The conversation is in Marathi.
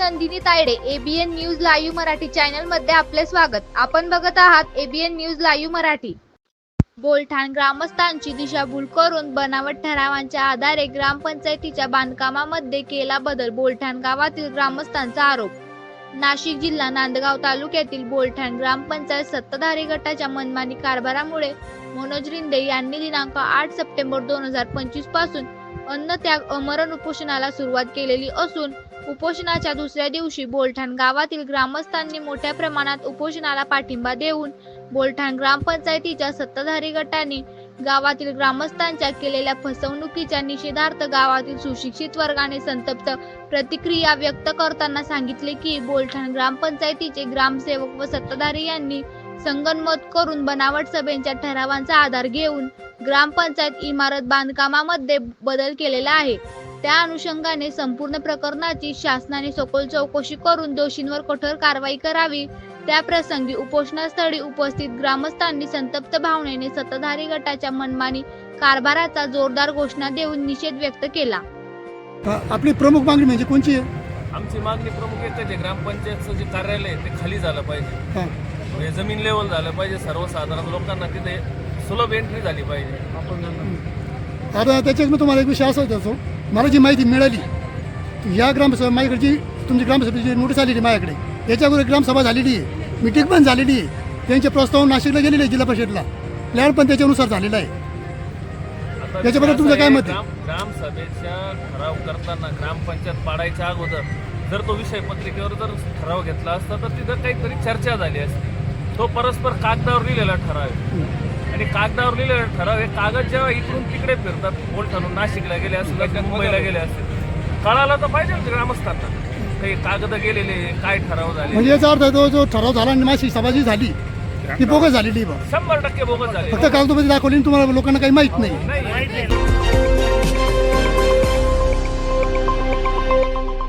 Nandini Taide ABN news live Marathi चॅनलमध्ये आपले स्वागत. आपण बघत आहात ABN news live Marathi. Bolthan ग्रामस्थांची दिशाभूल करून बनावट ठरावांच्या आधारे ग्रामपंचायतीच्या बांधकामामध्ये केला बदल बोलठाण गावातील ग्रामस्थांचा आरोप. नाशिक जिल्हा नांदगाव तालुक्यातील बोलठाण ग्रामपंचायत सत्ताधारी गटाच्या मनमानी कारभारामुळे मनोज रिंदे यांनी दिनांक आठ सप्टेंबर दोन हजार पंचवीसपासून अन्न त्याग अमरण उपोषणाला सुरुवात केलेली असून उपोषणाच्या दुसऱ्या दिवशी बोलठाण गावातील ग्रामस्थांनी मोठ्या प्रमाणात उपोषणाला पाठिंबा देऊन बोलठाण ग्रामपंचायतीच्या सत्ताधारी गटाने गावातील ग्रामस्थांच्या केलेल्या फसवणुकीच्या निषेधार्थ गावातील सुशिक्षित वर्गाने संतप्त प्रतिक्रिया व्यक्त करताना सांगितले की बोलठाण ग्रामपंचायतीचे ग्रामसेवक व सत्ताधारी यांनी संगनमत करून बनावट सभेच्या ठरावांचा आधार घेऊन ग्रामपंचायत इमारत बांधकामामध्ये बदल केलेला आहे. त्या अनुषंगाने संपूर्ण प्रकरणाची शासनाने सखोल चौकशी करून दोषींवर कठोर कारवाई करावी. त्या प्रसंगी उपोषणस्थळी उपस्थित ग्रामस्थांनी संतप्त भावनेने सत्ताधारी गटाच्या मनमानी कारभाराचा जोरदार घोषणा देऊन निषेध व्यक्त केला. आपली प्रमुख मागणी म्हणजे कोणची आहे? आमची मागणी प्रमुख एकच आहे ग्रामपंचायतचं जे कार्यालय आहे ते खाली झालं पाहिजे. हां. म्हणजे जमीन लेवल झालं पाहिजे सर्वसाधारण लोकांना तिथे सुलभ एंट्री झाली पाहिजे. आता त्याच्यात मी तुम्हाला एक विषय असा होतो मला जी माहिती मिळाली या ग्रामसभा माझ्याकडे जी तुमची ग्रामसभेची नोटीस आलेली माझ्याकडे याच्यावर ग्रामसभा झालेली आहे मिटिंग पण झालेली आहे. त्यांचे प्रस्ताव नाशिकला गेलेले आहे जिल्हा परिषदला. प्लॅन पण त्याच्यानुसार झालेला आहे. आता याच्याबद्दल तुमचं काय मत आहे? ठराव करताना ग्रामपंचायत पाडायच्या अगोदर जर तो विषय पत्रिकेवर जर ठराव घेतला असता तर तिथं काहीतरी चर्चा झाली असती. तो परस्पर कागदावर लिहिलेला ठराव आहे. आणि कागदावर लिहिलेला ठराव हे कागद जेव्हा इकडून तिकडे फिरतात बोलठाणून नाशिकला गेले असतील मुंबईला गेले. असतील. कळायला तर पाहिजे ना ग्रामस्थांना. काही कागद गेलेले काय ठराव झाले म्हणजे याचा अर्थ तो जो ठराव झाला आणि माझी सभा जी झाली. ती बोगस झालेली शंभर टक्के बोगस झाले फक्त कागदोपत्री दाखवली तुम्हाला लोकांना काही माहीत नाही. नाही.